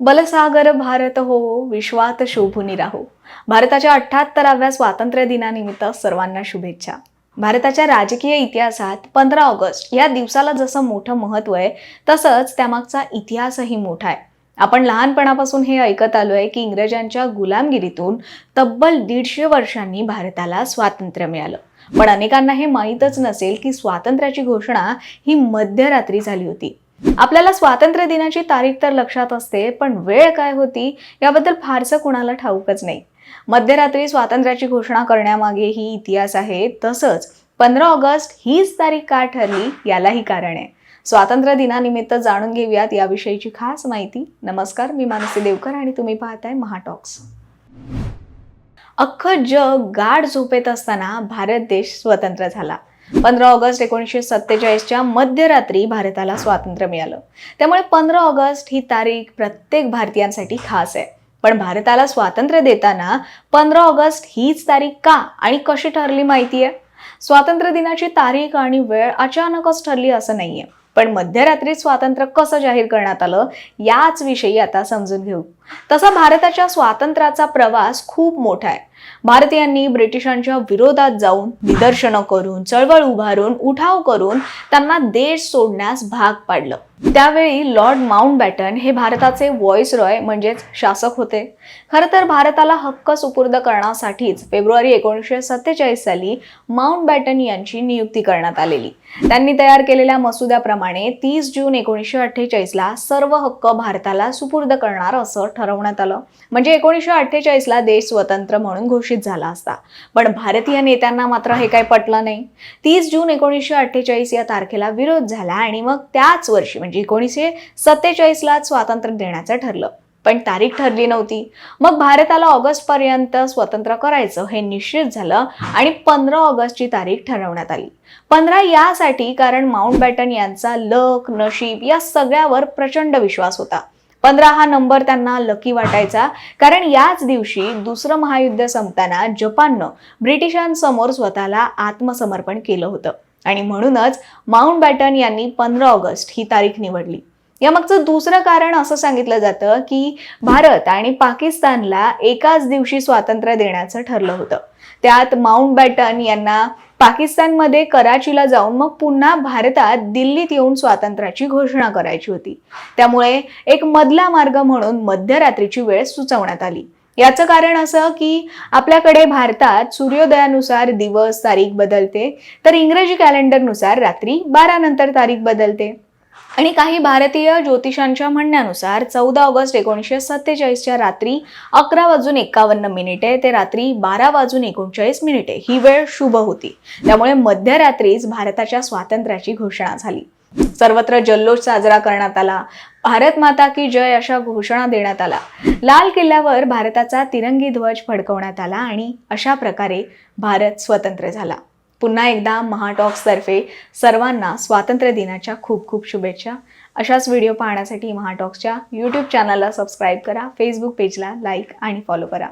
बलसागर भारत हो विश्वात शोभूनी राहो. भारताच्या अठ्ठ्याहत्तराव्या स्वातंत्र्य दिनानिमित्त सर्वांना शुभेच्छा. भारताच्या राजकीय इतिहासात पंधरा ऑगस्ट या दिवसाला जसं मोठं महत्त्व आहे तसंच त्यामागचा इतिहासही मोठा आहे. आपण लहानपणापासून हे ऐकत आलोय की इंग्रजांच्या गुलामगिरीतून तब्बल दीडशे वर्षांनी भारताला स्वातंत्र्य मिळालं. पण अनेकांना हे माहीतच नसेल की स्वातंत्र्याची घोषणा ही मध्यरात्री झाली होती. आपल्याला स्वातंत्र्य दिनाची तारीख तर लक्षात असते पण वेळ काय होती याबद्दल फारसं कुणाला ठाऊकच नाही. मध्यरात्री स्वातंत्र्याची घोषणा करण्यामागे ही इतिहास आहे तसंच पंधरा ऑगस्ट हीच तारीख का ठरली यालाही कारण आहे. स्वातंत्र्य दिनानिमित्त जाणून घेऊयात याविषयीची खास माहिती. नमस्कार मी मानसी देवकर आणि तुम्ही पाहताय महाटॉक्स. अख्खं जग गाढ झोपेत असताना भारत देश स्वतंत्र झाला. पंधरा ऑगस्ट एकोणीसशे सत्तेचाळीसच्या मध्यरात्री भारताला स्वातंत्र्य मिळालं. त्यामुळे पंधरा ऑगस्ट ही तारीख प्रत्येक भारतीयांसाठी खास आहे. पण भारताला स्वातंत्र्य देताना पंधरा ऑगस्ट हीच तारीख का आणि कशी ठरली माहिती आहे स्वातंत्र्य दिनाची तारीख आणि वेळ अचानकच ठरली असं नाहीये. पण मध्यरात्री स्वातंत्र्य कसं जाहीर करण्यात आलं याच विषयी आता समजून घेऊ. तसा भारताच्या स्वातंत्र्याचा प्रवास खूप मोठा आहे. भारतीयांनी ब्रिटिशांच्या विरोधात जाऊन निदर्शनं करून चळवळ उभारून उठाव करून त्यांना देश सोडण्यास भाग पाडलं. त्यावेळी लॉर्ड माउंट बॅटन हे भारताचे व्हॉइस रॉय म्हणजेच शासक होते. खरं तर भारताला हक्क सुपूर्द करण्यासाठीच फेब्रुवारी एकोणीसशे सत्तेचाळीस साली माउंट बॅटन यांची नियुक्ती करण्यात आलेली. त्यांनी तयार केलेल्या मसुद्याप्रमाणे तीस जून एकोणीसशे अठ्ठेचाळीसला सर्व हक्क भारताला सुपूर्द करणार असं ठरवण्यात आलं. म्हणजे एकोणीसशे अठ्ठेचाळीसला देश स्वतंत्र म्हणून घोषित झाला असता. पण भारतीय नेत्यांना मात्र हे काही पटलं नाही. तीस जून एकोणीसशे अठ्ठेचाळीस या तारखेला विरोध झाला आणि मग त्याच वर्षी म्हणजे म्हणजे एकोणीसशे सत्तेचाळीसला स्वातंत्र्य देण्याचं ठरलं. पण तारीख ठरली नव्हती. मग भारताला ऑगस्ट पर्यंत स्वतंत्र करायचं हे निश्चित झालं आणि पंधरा ऑगस्टची तारीख ठरवण्यात आली. पंधरा यासाठी कारण माउंट बॅटन यांचा लक नशीब या सगळ्यावर प्रचंड विश्वास होता. पंधरा हा नंबर त्यांना लकी वाटायचा. कारण याच दिवशी दुसरं महायुद्ध संपताना जपाननं ब्रिटिशांसमोर स्वतःला आत्मसमर्पण केलं होतं. आणि म्हणूनच माउंट बॅटन यांनी पंधरा ऑगस्ट ही तारीख निवडली. यामागचं दुसरं कारण असं सांगितलं जातं की भारत आणि पाकिस्तानला एकाच दिवशी स्वातंत्र्य देण्याचं ठरलं होतं. त्यात माउंट बॅटन यांना पाकिस्तानमध्ये कराचीला जाऊन मग पुन्हा भारतात दिल्लीत येऊन स्वातंत्र्याची घोषणा करायची होती. त्यामुळे एक मधला मार्ग म्हणून मध्यरात्रीची वेळ सुचवण्यात आली. याचं कारण असं की आपल्याकडे भारतात सूर्योदयानुसार दिवस तारीख बदलते तर इंग्रजी कॅलेंडरनुसार रात्री बारा नंतर तारीख बदलते. आणि काही भारतीय ज्योतिषांच्या म्हणण्यानुसार चौदा ऑगस्ट एकोणीसशे सत्तेचाळीसच्या रात्री अकरा वाजून एकावन्न मिनिटे ते रात्री बारा वाजून एकोणचाळीस मिनिटे ही वेळ शुभ होती. त्यामुळे मध्यरात्रीच भारताच्या स्वातंत्र्याची घोषणा झाली. सर्वत्र जल्लोष साजरा करण्यात आला. भारत माता की जय अशा घोषणा देण्यात आला लाल किल्ल्यावर भारताचा तिरंगी ध्वज फडकवण्यात आला आणि अशा प्रकारे भारत स्वतंत्र झाला. पुन्हा एकदा महाटॉक्सतर्फे सर्वांना स्वातंत्र्य दिनाच्या खूप खूप शुभेच्छा. अशाच व्हिडिओ पाहण्यासाठी महाटॉक्सच्या यूट्यूब चॅनलला सबस्क्राईब करा फेसबुक पेजला लाईक आणि फॉलो करा.